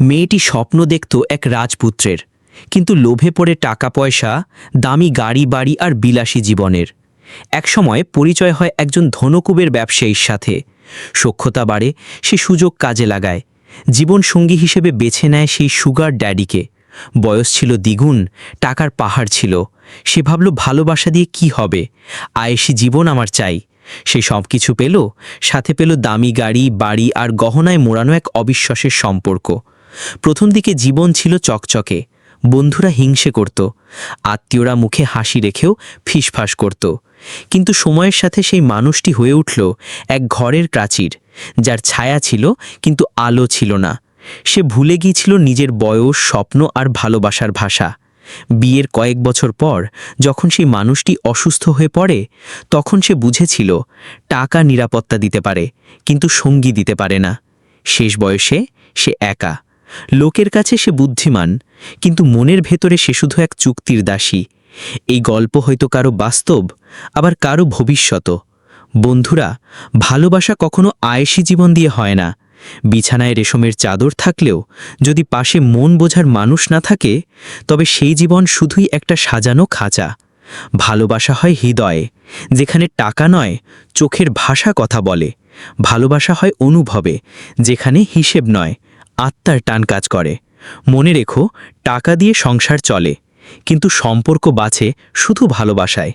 মেয়েটি স্বপ্ন দেখত এক রাজপুত্রের, কিন্তু লোভে পড়ে টাকা পয়সা দামি গাড়ি বাড়ি আর বিলাসী জীবনের। একসময় পরিচয় হয় একজন ধনকুবের ব্যবসায়ীর সাথে। সক্ষতা বাড়ে, সে সুযোগ কাজে লাগায়। জীবন সঙ্গী হিসেবে বেছে নেয় সেই সুগার ড্যাডিকে। বয়স ছিল দ্বিগুণ, টাকার পাহাড় ছিল। সে ভাবল, ভালোবাসা দিয়ে কি হবে? আয়েসি জীবন আমার চাই। সে সব কিছু পেল, সাথে পেল দামি গাড়ি, বাড়ি আর গহনায় মোড়ানো এক অবিশ্বাসের সম্পর্ক। প্রথম দিকে জীবন ছিল চকচকে, বন্ধুরা হিংসে করত, আত্মীয়রা মুখে হাসি রেখেও ফিসফাস করত। কিন্তু সময়ের সাথে সেই মানুষটি হয়ে উঠল এক ঘরের প্রাচীর, যার ছায়া ছিল কিন্তু আলো ছিল না। সে ভুলে গিয়েছিল নিজের বয়স, স্বপ্ন আর ভালোবাসার ভাষা। বিয়ের কয়েক বছর পর যখন সেই মানুষটি অসুস্থ হয়ে পড়ে, তখন সে বুঝেছিল টাকা নিরাপত্তা দিতে পারে, কিন্তু সঙ্গী দিতে পারে না। শেষ বয়সে সে একা। লোকের কাছে সে বুদ্ধিমান, কিন্তু মনের ভেতরে সে শুধু এক চুক্তির দাসী। এই গল্প হয়তো কারও বাস্তব, আবার কারও ভবিষ্যৎ বন্ধুরা, ভালোবাসা কখনো আয়েসি জীবন দিয়ে হয় না। বিছানায় রেশমের চাদর থাকলেও যদি পাশে মন বোঝার মানুষ না থাকে, তবে সেই জীবন শুধুই একটা সাজানো খাঁচা। ভালোবাসা হয় হৃদয়ে, যেখানে টাকা নয়, চোখের ভাষা কথা বলে। ভালোবাসা হয় অনুভবে, যেখানে হিসেব নয় আত্মার টান কাজ করে। মনে রেখো, টাকা দিয়ে সংসার চলে, কিন্তু সম্পর্ক বাছে শুধু ভালোবাসায়।